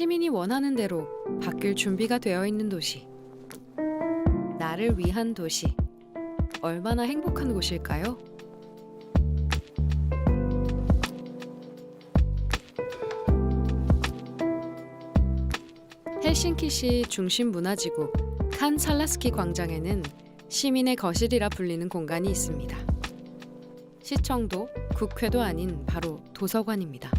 시민이 원하는 대로 바뀔 준비가 되어 있는 도시. 나를 위한 도시. 얼마나 행복한 곳일까요? 헬싱키시 중심 문화지구 칸 살라스키 광장에는 시민의 거실이라 불리는 공간이 있습니다. 시청도 국회도 아닌 바로 도서관입니다.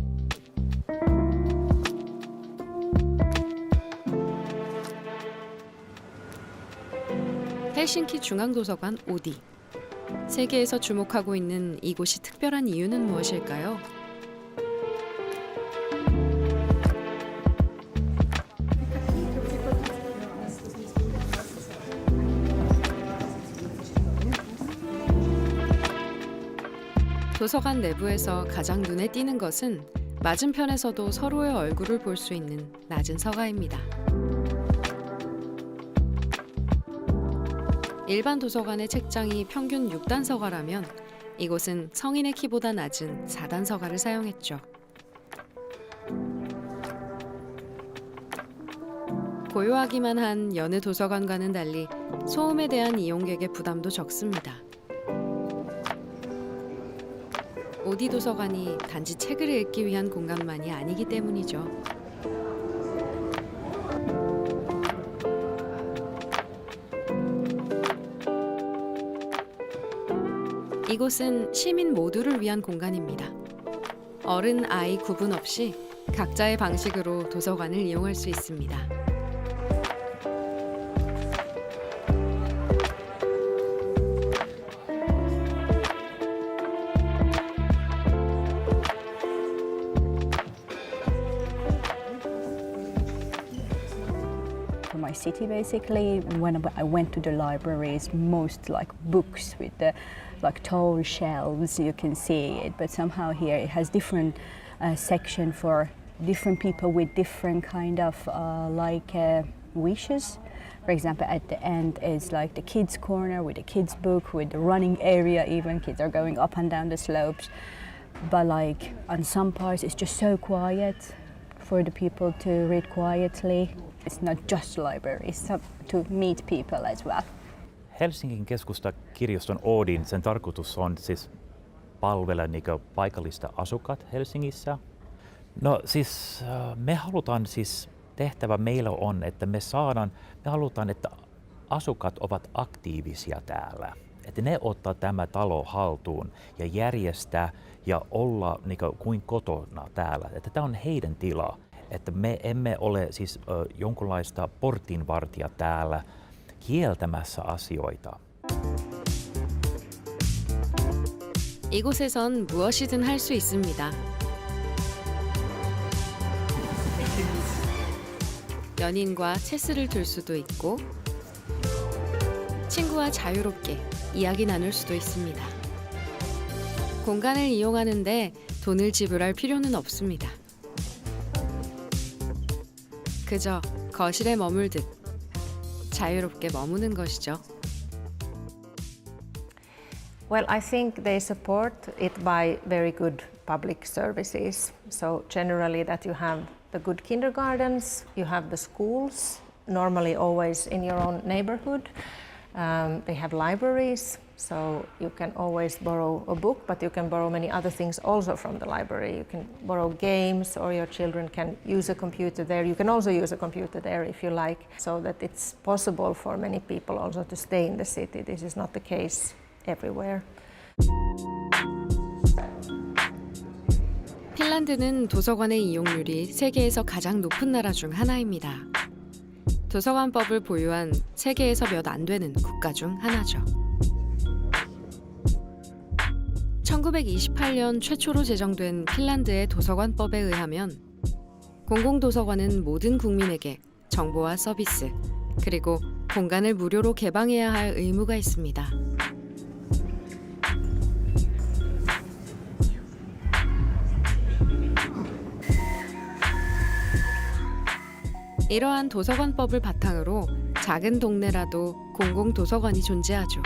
헬싱키 중앙도서관 오디. 세계에서 주목하고 있는 이곳이 특별한 이유는 무엇일까요? 도서관 내부에서 가장 눈에 띄는 것은 맞은편에서도 서로의 얼굴을 볼 수 있는 낮은 서가입니다. 일반 도서관의 책장이 평균 6단 서가라면 이곳은 성인의 키보다 낮은 4단 서가를 사용했죠. 고요하기만 한 여느 도서관과는 달리 소음에 대한 이용객의 부담도 적습니다. 오디 도서관이 단지 책을 읽기 위한 공간만이 아니기 때문이죠. 이곳은 시민 모두를 위한 공간입니다. 어른, 아이 구분 없이 각자의 방식으로 도서관을 이용할 수 있습니다. City basically. When i went to the libraries most like books with the like tall shelves you can see it. But somehow here it has different uh, section for different people with different kind of uh, like uh, wishes. For example at the end is like the kids corner with the kids book with the running area even. Kids are going up and down the slopes. But like on some parts it's just so quiet for the people to read quietly it's not just library, it's some- to meet people as well. Helsingin keskustakirjaston Oodin, sen tarkoitus on siis palvella niin paikallista asukkaat Helsingissä. No siis äh, me halutaan siis, tehtävä meillä on, että me saadaan, me halutaan, että asukkaat ovat aktiivisia täällä. Että ne ottaa tämä talo haltuun ja järjestää ja olla niin kuin kotona täällä. Että tämä on heidän tila. Että me emme ole siis ö, jonkunlaista portinvartija täällä kieltämässä asioita. 이곳에선 무엇이든 할 수 있습니다. 연인과 체스를 둘 수도 있고 친구와 자유롭게 이야기 나눌 수도 있습니다. 공간을 이용하는데 돈을 지불할 필요는 없습니다. 그저 거실에 머물듯 자유롭게 머무는 것이죠. Well, I think they support it by very good public services. So, generally, that you have the good kindergartens, you have the schools, normally always in your own neighborhood. Um, they have libraries, so you can always borrow a book, but you can borrow many other things also from the library. You can borrow games, or your children can use a computer there. You can also use a computer there if you like, so that it's possible for many people also to stay in the city. This is not the case everywhere. 핀란드는 도서관의 이용률이 세계에서 가장 높은 나라 중 하나입니다. 도서관법을 보유한 세계에서 몇 안 되는 국가 중 하나죠. 1928년 최초로 제정된 핀란드의 도서관법에 의하면 공공도서관은 모든 국민에게 정보와 서비스, 그리고 공간을 무료로 개방해야 할 의무가 있습니다. 이러한 도서관법을 바탕으로 작은 동네라도 공공도서관이 존재하죠.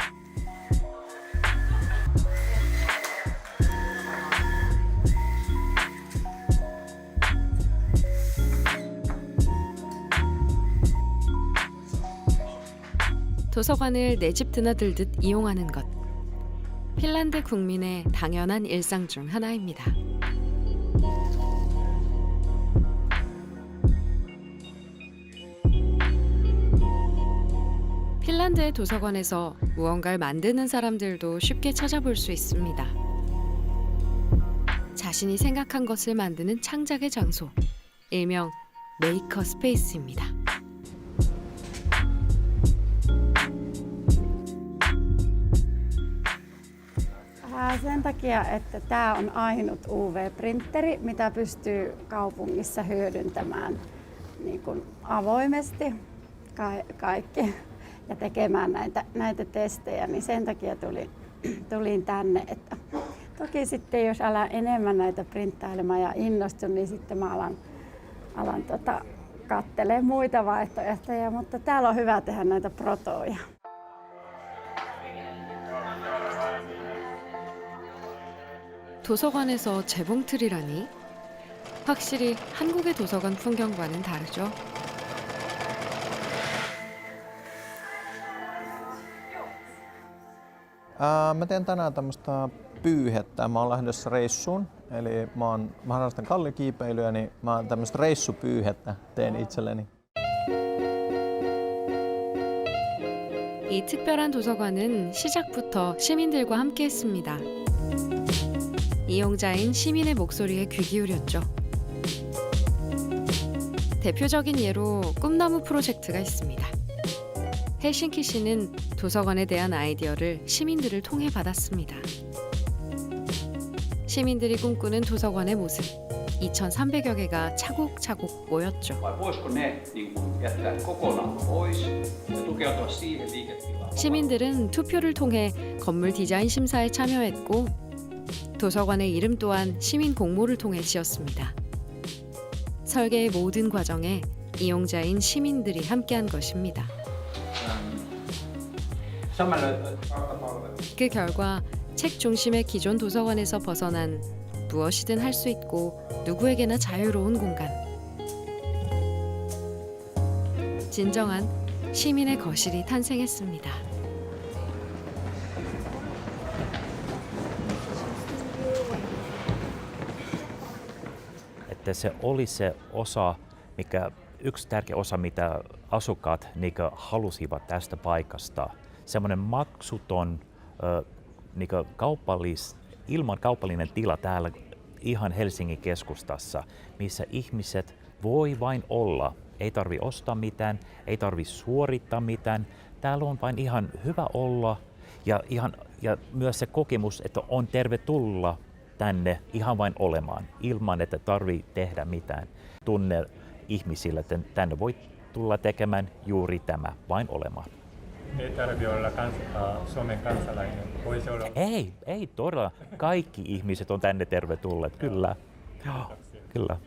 도서관을 내 집 드나들듯 이용하는 것. 핀란드 국민의 당연한 일상 중 하나입니다. 핀란드의 도서관에서 무언가를 만드는 사람들도 쉽게 찾아볼 수 있습니다. 자신이 생각한 것을 만드는 창작의 장소, 일명 메이커 스페이스입니다. ja tekemään näitä, näitä testejä, niin sen takia tulin, tulin tänne. Että toki sitten jos alan enemmän näitä printtailemaan ja innostun, niin sitten mä alan, alan tota, kattelee muita vaihtoehtoja, mutta täällä on hyvä tehdä näitä protoja. 도서관에서 재봉틀이라니? 확실히 한국의 도서관 풍경과는 다르죠. Ää, mä teen tänään tämmöistä pyyhettä. Mä oon lähdössä reissuun, eli mä, oon, mä harrastan kallikiipeilyä, niin mä oon tämmöistä reissupyyhettä teen itselleni. 이 특별한 도서관은 시작부터 시민들과 함께했습니다. 이용자인 시민의 목소리에 귀 기울였죠. 대표적인 예로 꿈나무 프로젝트가 있습니다. 헬싱키 시는 도서관에 대한 아이디어를 시민들을 통해 받았습니다. 시민들이 꿈꾸는 도서관의 모습 2,300여 개가 차곡차곡 모였죠. liiketilaan? 시민들은 투표를 통해 건물 디자인 심사에 참여했고 도서관의 이름 또한 시민 공모를 통해 지었습니다. 설계의 모든 과정에 이용자인 시민들이 함께한 것입니다. 그 결과 책 중심의 기존 도서관에서 벗어난 무엇이든 할 수 있고 누구에게나 자유로운 공간. 진정한 시민의 거실이 탄생했습니다. Että se oli se osa, mikä, yksi tärkeä osa, mitä asukkaat niin halusivat tästä paikasta. Semmoinen maksuton, ö, niin kaupallis, ilman kaupallinen tila täällä ihan Helsingin keskustassa, missä ihmiset voi vain olla. Ei tarvi ostaa mitään, ei tarvi suorittaa mitään. Täällä on vain ihan hyvä olla ja, ihan, ja myös se kokemus, että on tervetulla tänne ihan vain olemaan, ilman että tarvii tehdä mitään. Tunne ihmisille, että tänne voi tulla tekemään juuri tämä, vain olemaan. Ei tarvitse olla kans, uh, Suomen kansalainen. Voisi olla Ei, ei todella. Kaikki ihmiset on tänne tervetulleet, kyllä. Joo, kyllä.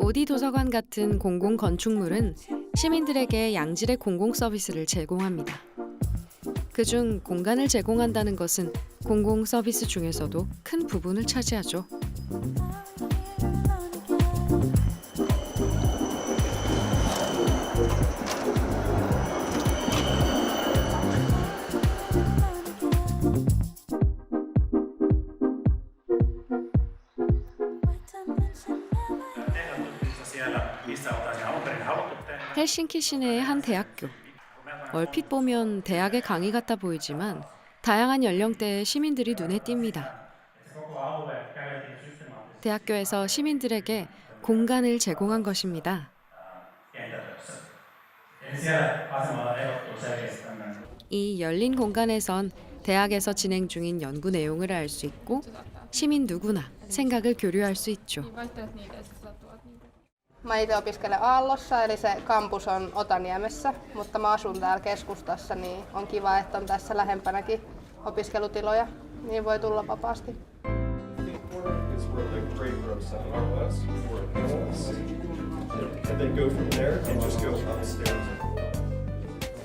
오디 도서관 같은 공공 건축물은 시민들에게 양질의 공공 서비스를 제공합니다. 그중 공간을 제공한다는 것은 공공 서비스 중에서도 큰 부분을 차지하죠. 헬싱키 시내의 한 대학교. 얼핏 보면 대학의 강의 같아 보이지만 다양한 연령대의 시민들이 눈에 띕니다. 대학교에서 시민들에게 공간을 제공한 것입니다. 이 열린 공간에선 대학에서 진행 중인 연구 내용을 알 수 있고 시민 누구나 생각을 교류할 수 있죠. Mä itse opiskelen Aallossa, eli se kampus on Otaniemessä, mutta mä asun täällä keskustassa, niin on kiva, että on tässä lähempänäkin opiskelutiloja, niin voi tulla vapaasti.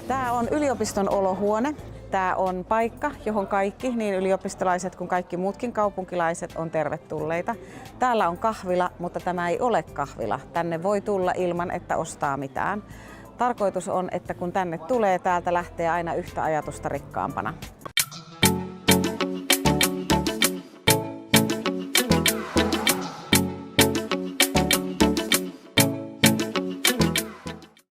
Tämä on yliopiston olohuone. Tämä on paikka, johon kaikki, niin ylioppilaiset kuin kaikki muutkin kaupunkilaiset, on tervetulleita. Täällä on kahvila, mutta tämä ei ole kahvila. Tänne voi tulla ilman, että ostaa mitään. Tarkoitus on, että kun tänne tulee, täältä lähtee aina yhtä ajatusta rikkaampana.